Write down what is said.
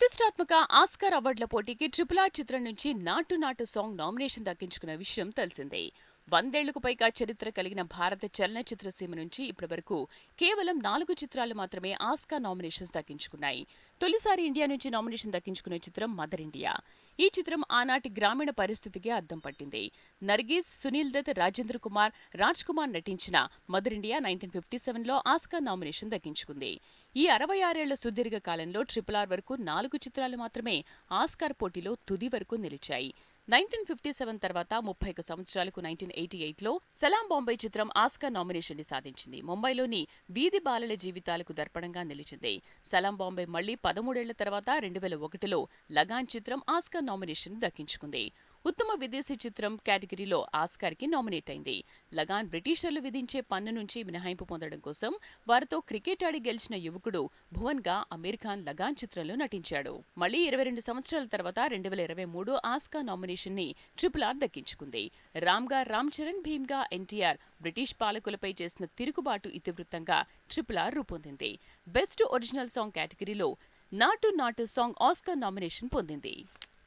ప్రతిష్టాత్మక ఆస్కార్ అవార్డుల పోటీకి ట్రిపుల్ ఆర్ చిత్రం నుంచి నాటు నాటు సాంగ్ నామినేషన్ దక్కించుకున్న విషయం తెలిసిందే. వందేళ్ళకు పైగా చరిత్ర కలిగిన భారత చలనచిత్ర సీమ నుంచి ఇప్పటివరకు కేవలం నాలుగు చిత్రాలు మాత్రమే ఆస్కా నామినేషన్స్ దక్కించుకున్నాయి. తొలిసారి ఇండియా నుంచి నామినేషన్ దక్కించుకున్న చిత్రం మదర్ ఇండియా. ఈ చిత్రం ఆనాటి గ్రామీణ పరిస్థితికి అద్దం పట్టింది. నర్గీస్ సునీల్ దత్ రాజేంద్ర కుమార్ రాజ్ కుమార్ నటించిన మదర్ ఇండియా నైన్టీన్ ఫిఫ్టీ సెవెన్లో ఆస్కార్ నామినేషన్ దక్కించుకుంది. ఈ అరవై ఆరేళ్ళ సుదీర్ఘ కాలంలో ట్రిపుల్ ఆర్ వరకు నాలుగు చిత్రాలు మాత్రమే ఆస్కార్ పోటీలో తుది వరకు నిలిచాయి. నైన్టీన్ ఫిఫ్టీ సెవెన్ తర్వాత ముప్పై ఒక సంవత్సరాలకు నైన్టీన్ ఎయిటీ ఎయిట్లో సలాం బాంబే చిత్రం ఆస్కార్ నామినేషన్ని సాధించింది. ముంబైలోని వీధి బాలల జీవితాలకు దర్పణంగా నిలిచింది. సలాం బాంబే మళ్ళీ పదమూడేళ్ళ తర్వాత రెండు వేల ఒకటిలో లగాన్ చిత్రం ఆస్కార్ నామినేషన్ దక్కించుకుంది. ఉత్తమ విదేశీ చిత్రం కేటగిరీలో ఆస్కార్కి నామినేట్ అయింది. లగాన్ బ్రిటిషర్లు విధించే పన్ను నుంచి మినహాయింపు పొందడం కోసం వారితో క్రికెట్ ఆడి గెలిచిన యువకుడు భువన్గా అమీర్ ఖాన్ లగాన్ చిత్రంలో నటించాడు. మళ్ళీ ఇరవై రెండు సంవత్సరాల తర్వాత రెండు వేల ఇరవై మూడు ఆస్కార్ నామినేషన్ని ట్రిపుల్ ఆర్ దక్కించుకుంది. రామ్గా రామ్ చరణ్ భీమ్గా ఎన్టీఆర్ బ్రిటిష్ పాలకులపై చేసిన తిరుగుబాటు ఇతివృత్తంగా ట్రిపుల్ ఆర్ రూపొందింది. బెస్ట్ ఒరిజినల్ సాంగ్ కేటగిరీలో నాటు నాటు సాంగ్ ఆస్కార్ నామినేషన్ పొందింది.